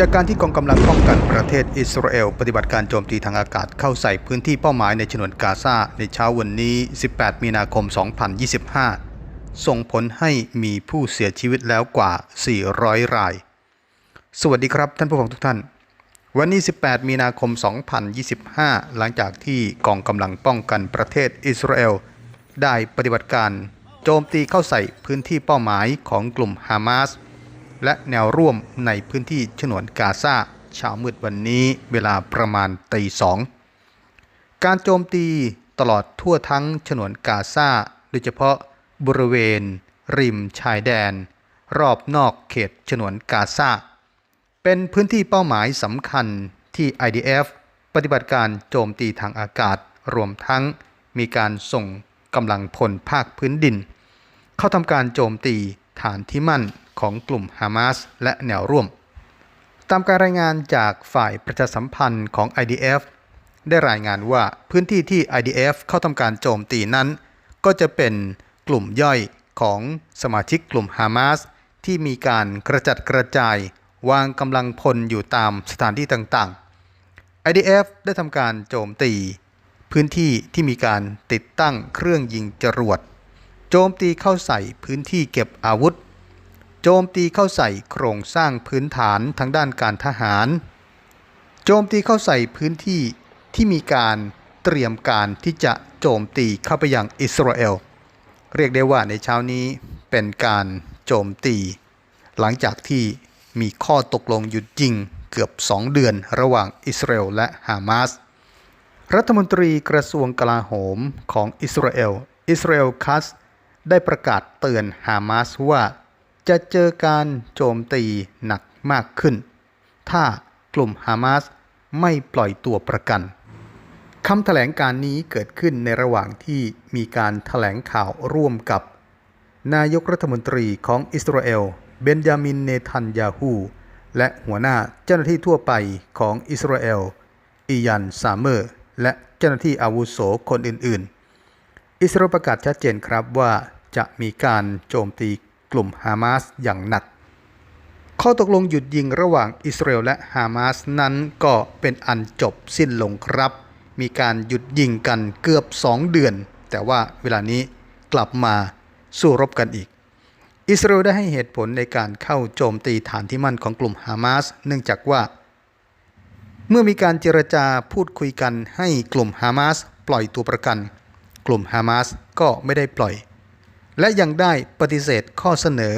จากการที่กองกำลังป้องกันประเทศอิสราเอล ปฏิบัติการโจมตีทางอากาศเข้าใส่พื้นที่เป้าหมายในฉนวนกาซาในเช้าวันนี้ 18 มีนาคม 2025 ส่งผลให้มีผู้เสียชีวิตแล้วกว่า 400 ราย สวัสดีครับท่านผู้ฟังทุกท่าน วันนี้ 18 มีนาคม 2025 หลังจากที่กองกำลังป้องกันประเทศอิสราเอล ได้ปฏิบัติการ โจมตีเข้าใส่พื้นที่เป้าหมายของกลุ่มฮามาส และแนวร่วมในพื้นที่ฉนวนกาซาเช้ามืดวันนี้เวลาประมาณตีสองการโจมตีตลอดทั่วทั้งฉนวนกาซาโดยเฉพาะบริเวณ ริมชายแดน รอบนอกเขตฉนวนกาซาเป็นพื้นที่เป้าหมายสำคัญที่ IDF ปฏิบัติการโจมตีทางอากาศรวมทั้งมีการส่งกำลังพลภาคพื้นดิน เข้าทำการโจมตีฐานที่มั่น ของกลุ่มฮามาสและแนวร่วม ตามการรายงานจากฝ่ายประชาสัมพันธ์ของ IDF ได้รายงานว่าพื้นที่ที่ IDF เข้าทำการโจมตีนั้น ก็จะเป็นกลุ่มย่อยของสมาชิกกลุ่มฮามาสที่มีการกระจัดกระจายวางกำลังพลอยู่ตามสถานที่ต่างๆ IDF ได้ทำการโจมตี พื้นที่ที่มีการติดตั้งเครื่องยิงจรวด โจมตีเข้าใส่พื้นที่เก็บอาวุธ โจมตีเข้าใส่โครงสร้างพื้นฐานทางด้านการทหาร โจมตีเข้าใส่พื้นที่ที่มีการเตรียมการที่จะโจมตีเข้าไปยังอิสราเอล เรียกได้ว่าในเช้านี้เป็นการโจมตี หลังจากที่มีข้อตกลงหยุดยิงเกือบ 2 เดือนระหว่างอิสราเอลและฮามาส รัฐมนตรีกระทรวงกลาโหมของอิสราเอล อิสราเอลคัส ได้ประกาศเตือนฮามาสว่า จะเจอการโจมตีหนักมากขึ้น ถ้ากลุ่มฮามาสไม่ปล่อยตัวประกันคำแถลงการนี้เกิดขึ้นในระหว่างที่มีการแถลงข่าวร่วมกับ นายกรัฐมนตรีของอิสราเอล เบนจามินเนทันยาฮูและหัวหน้าเจ้าหน้าที่ทั่วไปของอิสราเอลอียันซามเมอร์ และเจ้าหน้าที่อาวุโสคนอื่น ๆ อิสราเอลประกาศชัดเจนครับว่าจะมีการโจมตี กลุ่มฮามาสอย่างหนัก ข้อตกลงหยุดยิงระหว่างอิสราเอลและฮามาสนั้นก็เป็นอันจบสิ้นลงครับ มีการหยุดยิงกันเกือบ 2 เดือน แต่ว่าเวลานี้กลับมาสู้รบกันอีก อิสราเอลได้ให้เหตุผลในการเข้าโจมตีฐานที่มั่นของกลุ่มฮามาสเนื่องจากว่า เมื่อมีการเจรจาพูดคุยกันให้กลุ่มฮามาสปล่อยตัวประกัน กลุ่มฮามาสก็ไม่ได้ปล่อย และยังได้ปฏิเสธข้อเสนอ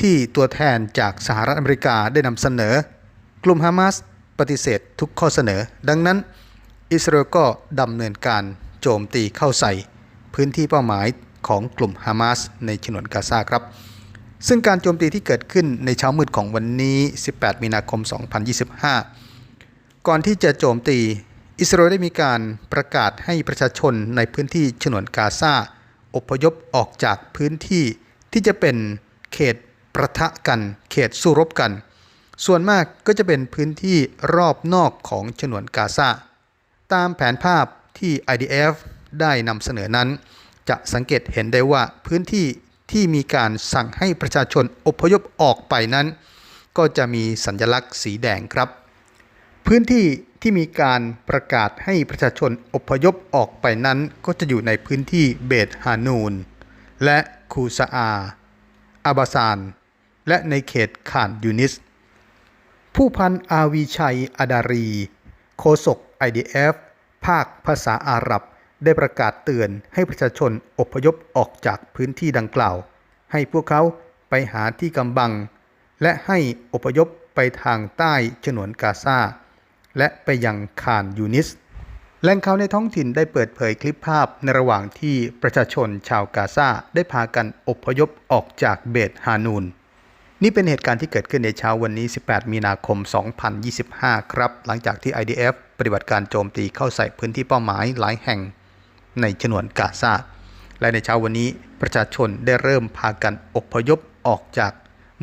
ที่ตัวแทนจากสหรัฐอเมริกาได้นำเสนอ กลุ่มฮามาสปฏิเสธทุกข้อเสนอ ดังนั้น อิสราเอลก็ดำเนินการโจมตีเข้าใส่ พื้นที่เป้าหมายของกลุ่มฮามาสในฉนวนกาซาครับ ซึ่งการโจมตีที่เกิดขึ้นในเช้ามืดของวันนี้ 18 มีนาคม 2025 ก่อนที่จะโจมตี อิสราเอลได้มีการประกาศให้ประชาชนในพื้นที่ฉนวนกาซา อพยพออกจากพื้นที่ที่จะเป็นเขตประทะกัน เขตสู้รบกัน ส่วนมากก็จะเป็นพื้นที่รอบนอกของฉนวนกาซาตามแผนภาพที่ IDF ได้นำเสนอนั้น จะสังเกตเห็นได้ว่าพื้นที่ที่มีการสั่งให้ประชาชนอพยพออกไปนั้น ก็จะมีสัญลักษณ์สีแดงครับ พื้นที่ ที่มีการประกาศให้ประชาชนอพยพออกไปนั้นก็จะอยู่ในพื้นที่เบตฮานูน และคูซาอาอาบาซาน และในเขตข่านยูนิส ผู้พันอาวีชัยอาดารีโฆษก IDF ภาคภาษาอาหรับได้ประกาศเตือนให้ประชาชนอพยพออกจากพื้นที่ดังกล่าว ให้พวกเขาไปหาที่กำบัง และให้อพยพไปทางใต้ฉนวนกาซา และไปยังคานยูนิสแหล่งข่าวในท้องถิ่นได้เปิดเผยคลิปภาพในระหว่างที่ประชาชนชาวกาซาได้พากันอพยพออกจากเบตฮานูน นี่เป็นเหตุการณ์ที่เกิดขึ้นในเช้าวันนี้ 18 มีนาคม 2025 ครับ หลังจากที่ IDF ปฏิบัติการโจมตีเข้าใส่พื้นที่เป้าหมายหลายแห่งในฉนวนกาซา และในเช้าวันนี้ประชาชนได้เริ่มพากันอพยพออกจาก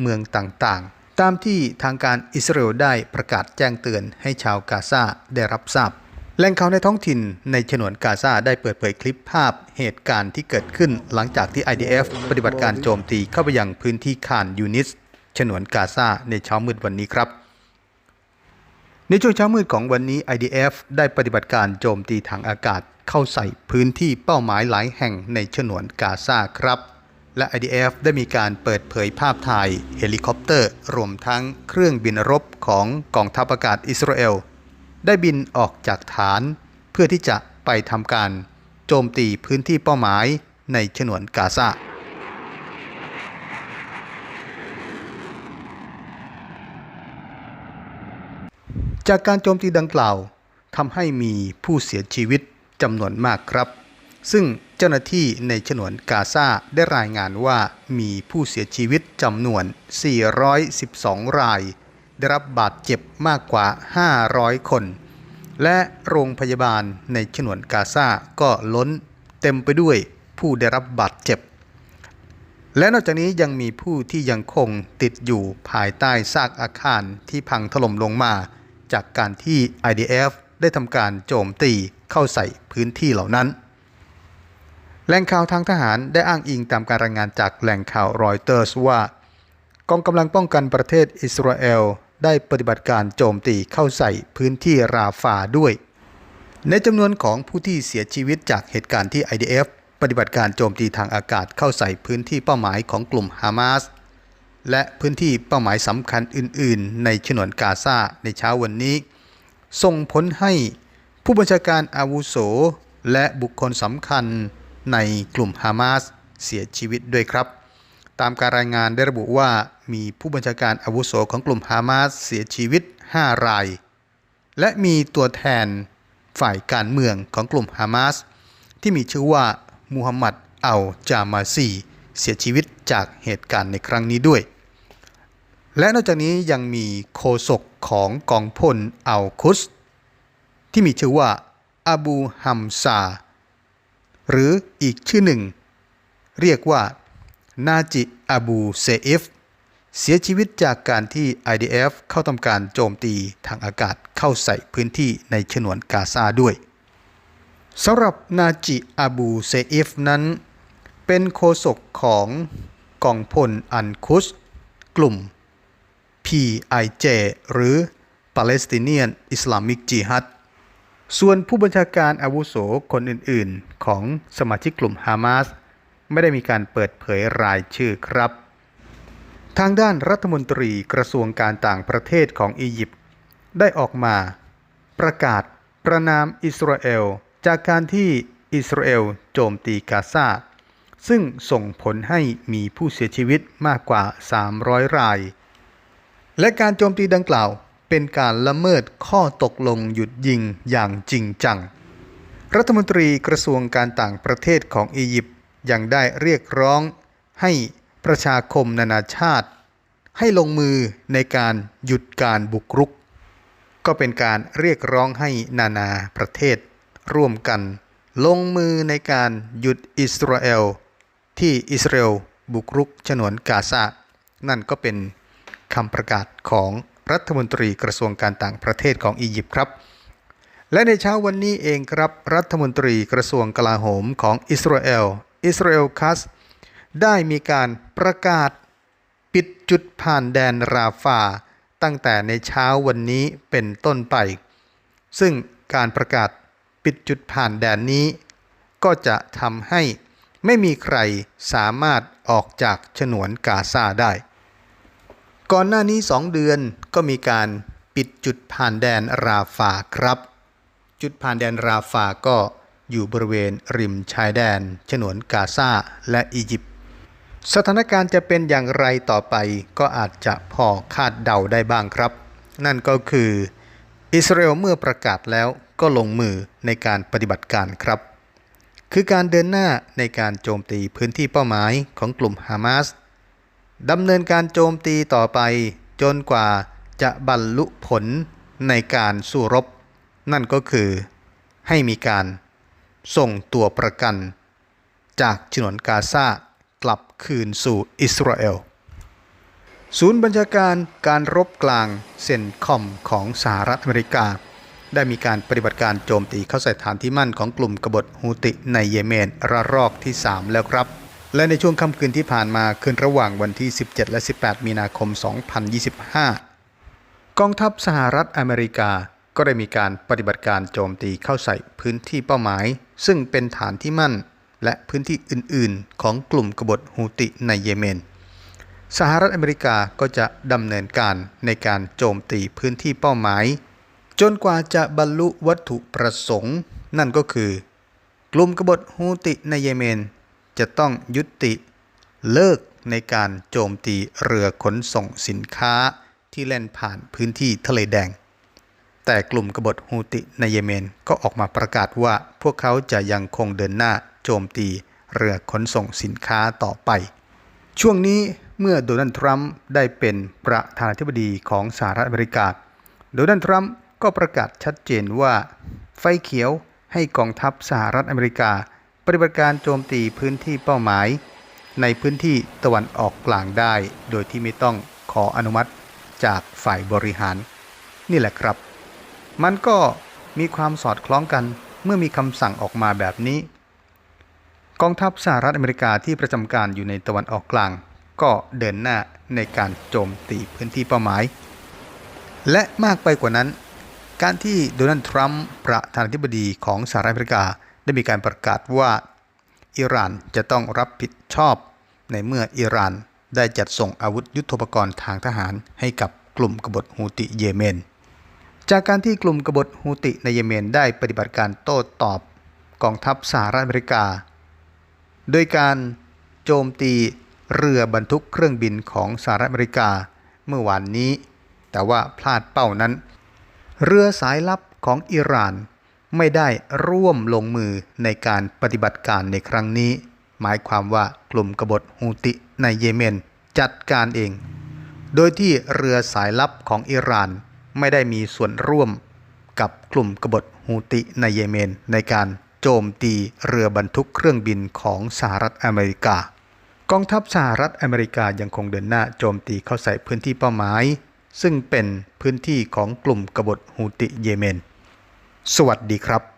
เมืองต่างๆ ตามที่ทางการอิสราเอลได้ประกาศแจ้งเตือนให้ชาวกาซาได้รับทราบแหล่งข่าวในท้องถิ่นในฉนวนกาซาได้เปิดเผยคลิปภาพเหตุการณ์ที่เกิดขึ้นหลังจากที่ IDF ปฏิบัติการโจมตีเข้าไปยังพื้นที่คานยูนิสฉนวนกาซาในเช้ามืดวันนี้ครับ ในช่วงเช้ามืดของวันนี้ IDF ได้ปฏิบัติการโจมตีทางอากาศเข้าใส่พื้นที่เป้าหมายหลายแห่งในฉนวนกาซาครับ และ IDF ได้มีการเปิดเผยภาพถ่ายเฮลิคอปเตอร์ รวมทั้งเครื่องบินรบของกองทัพอากาศอิสราเอล ได้บินออกจากฐาน เพื่อที่จะไปทำการ โจมตีพื้นที่เป้าหมายในฉนวนกาซาจากการโจมตีดังกล่าวทำให้มีผู้เสียชีวิตจำนวนมากครับ ซึ่ง จ้าหน้าที่ในฉนวนกาซาได้รายงานว่ามีผู้เสียชีวิตจำนวน 412 ราย ได้รับบาดเจ็บมากกว่า 500 คน และโรงพยาบาลในฉนวนกาซาก็ล้นเต็มไปด้วยผู้ได้รับบาดเจ็บ และนอกจากนี้ยังมีผู้ที่ยังคงติดอยู่ภายใต้ซากอาคารที่พังถล่มลงมา จากการที่ IDF ได้ทำการโจมตีเข้าใส่พื้นที่เหล่านั้น แหล่งข่าวทางทหารได้อ้างอิงตามการรายงานจากแหล่งข่าวรอยเตอร์สว่า กองกำลังป้องกันประเทศอิสราเอลได้ปฏิบัติการโจมตีเข้าใส่พื้นที่ราฟาด้วย ในจำนวนของผู้ที่เสียชีวิตจากเหตุการณ์ที่ IDF ปฏิบัติการโจมตีทางอากาศเข้าใส่พื้นที่เป้าหมายของกลุ่มฮามาสและพื้นที่เป้าหมายสำคัญอื่น ๆ ในฉนวนกาซาในเช้าวันนี้ ส่งผลให้ผู้บัญชาการอาวุโส และบุคคลสำคัญ ในกลุ่มฮามาสเสียชีวิตด้วยครับ ตามการรายงานได้ระบุว่ามีผู้บัญชาการอาวุโสของกลุ่มฮามาสเสียชีวิต 5 ราย และมีตัวแทนฝ่ายการเมืองของกลุ่มฮามาสที่มีชื่อว่ามูฮัมหมัดอัลจามาซีเสียชีวิตจากเหตุการณ์ในครั้งนี้ด้วย และนอกจากนี้ยังมีโคศกของกองพลอัลคุส ที่มีชื่อว่าอาบูฮัมซา หรืออีกชื่อหนึ่ง เรียกว่านาจิอาบูเซอิฟเสียชีวิตจากการที่ IDF เข้าทำการโจมตีทางอากาศเข้าใส่พื้นที่ในฉนวนกาซาด้วยสำหรับนาจิอาบูเซอิฟนั้น เป็นโฆษกของกองพลอันคุสกลุ่ม PIJ หรือ Palestinian Islamic Jihad ส่วนผู้บัญชาการอาวุโสคนอื่นๆ ของสมาชิกกลุ่มฮามาสไม่ได้มีการเปิดเผยรายชื่อครับ ทางด้านรัฐมนตรีกระทรวงการต่างประเทศของอียิปต์ได้ออกมา ประกาศประนามอิสราเอล จากการที่อิสราเอลโจมตีกาซาซึ่งส่งผลให้มีผู้เสียชีวิตมากกว่า 300 ราย และการโจมตีดังกล่าว เป็นการละเมิดข้อตกลงหยุดยิงอย่างจริงจัง รัฐมนตรีกระทรวงการต่างประเทศของอียิปต์ยังได้เรียกร้องให้ประชาคมนานาชาติ ให้ลงมือในการหยุดการบุกรุก ก็เป็นการเรียกร้องให้นานาประเทศ ร่วมกัน ลงมือในการหยุดอิสราเอล ที่อิสราเอลบุกรุกฉนวนกาซานั่นก็เป็นคำประกาศของ รัฐมนตรีกระทรวงการต่างประเทศของอียิปต์ครับ และในเช้าวันนี้เองครับรัฐมนตรีกระทรวงกลาโหมของอิสราเอล อิสราเอลคัส ได้มีการประกาศปิดจุดผ่านแดนราฟา ตั้งแต่ในเช้าวันนี้เป็นต้นไป ซึ่งการประกาศปิดจุดผ่านแดนนี้ ก็จะทำให้ไม่มีใครสามารถออกจากฉนวนกาซาได้ ก่อนหน้านี้2เดือน ก็มีการปิดจุดผ่านแดนราฟาครับ จุดผ่านแดนราฟาก็อยู่บริเวณริมชายแดน ฉนวนกาซาและอียิปต์สถานการณ์จะเป็นอย่างไรต่อไปก็อาจจะพอคาดเดาได้บ้างครับ นั่นก็คือ อิสราเอลเมื่อประกาศแล้วก็ลงมือในการปฏิบัติการครับ คือการเดินหน้าในการโจมตีพื้นที่เป้าหมายของกลุ่มฮามาสดำเนินการโจมตีต่อไปจนกว่า จะบรรลุผลในการสู้รบ นั่นก็คือให้มีการส่งตัวประกัน จากฉนวนกาซากลับคืนสู่อิสราเอล ศูนย์บัญชาการการรบกลางเซนคอมของสหรัฐอเมริกา ได้มีการปฏิบัติการโจมตีเข้าใส่ฐานที่มั่นของกลุ่มกบฏฮูติในเยเมนระลอกที่ 3 แล้วครับ และในช่วงค่ำคืนที่ผ่านมาคืนระหว่างวันที่ 17 และ 18 มีนาคม 2025 กองทัพสหรัฐอเมริกาก็ได้มีการปฏิบัติการโจมตีเข้าใส่พื้นที่เป้าหมาย ซึ่งเป็นฐานที่มั่น และพื้นที่อื่น ๆ ของกลุ่มกบฏฮูติในเยเมน สหรัฐอเมริกาก็จะดำเนินการในการโจมตีพื้นที่เป้าหมาย จนกว่าจะบรรลุวัตถุประสงค์ นั่นก็คือ กลุ่มกบฏฮูติในเยเมน จะต้องยุติ เลิกในการโจมตีเรือขนส่งสินค้า ที่แล่นผ่านพื้นที่ทะเลแดง แต่กลุ่มกบฏฮูติในเยเมนก็ออกมาประกาศว่าพวกเขาจะยังคงเดินหน้าโจมตีเรือขนส่งสินค้าต่อไป ช่วงนี้เมื่อโดนัลด์ทรัมป์ได้เป็นประธานาธิบดีของสหรัฐอเมริกา โดนัลด์ทรัมป์ก็ประกาศชัดเจนว่า ไฟเขียวให้กองทัพสหรัฐอเมริกา ปฏิบัติการโจมตีพื้นที่เป้าหมาย ในพื้นที่ตะวันออกกลางได้ โดยที่ไม่ต้องขออนุมัติ จากฝ่ายบริหาร นี่แหละครับ มันก็มีความสอดคล้องกันเมื่อมีคำสั่งออกมาแบบนี้ กองทัพสหรัฐอเมริกาที่ประจำการอยู่ในตะวันออกกลาง ก็เดินหน้าในการโจมตีพื้นที่เป้าหมาย และมากไปกว่านั้น การที่โดนัลด์ทรัมป์ประธานาธิบดีของสหรัฐอเมริกาได้มีการประกาศว่าอิหร่านจะต้องรับผิดชอบในเมื่ออิหร่าน ได้จัดส่งอาวุธยุโทโธปกรณ์ทางทหารให้กับกลุ่มกบฏฮูติเยเมน จากการที่กลุ่มกบฏฮูติในเยเมนได้ปฏิบัติการโต้ตอบกองทัพสหรัฐอเมริกา โดยการโจมตีเรือบรรทุกเครื่องบินของสหรัฐอเมริกาเมื่อวานนี้ แต่ว่าพลาดเป้านั้น เรือสายลับของอิหร่านไม่ได้ร่วมลงมือในการปฏิบัติการในครั้งนี้ หมายความว่ากลุ่มกบฏฮูติ ในเยเมนจัดการเอง โดยที่เรือสายลับของอิหร่านไม่ได้มีส่วนร่วมกับกลุ่มกบฏฮูติในเยเมน ในการโจมตีเรือบรรทุกเครื่องบินของสหรัฐอเมริกา กองทัพสหรัฐอเมริกายังคงเดินหน้าโจมตีเข้าใส่พื้นที่เป้าหมาย ซึ่งเป็นพื้นที่ของกลุ่มกบฏฮูติเยเมน สวัสดีครับ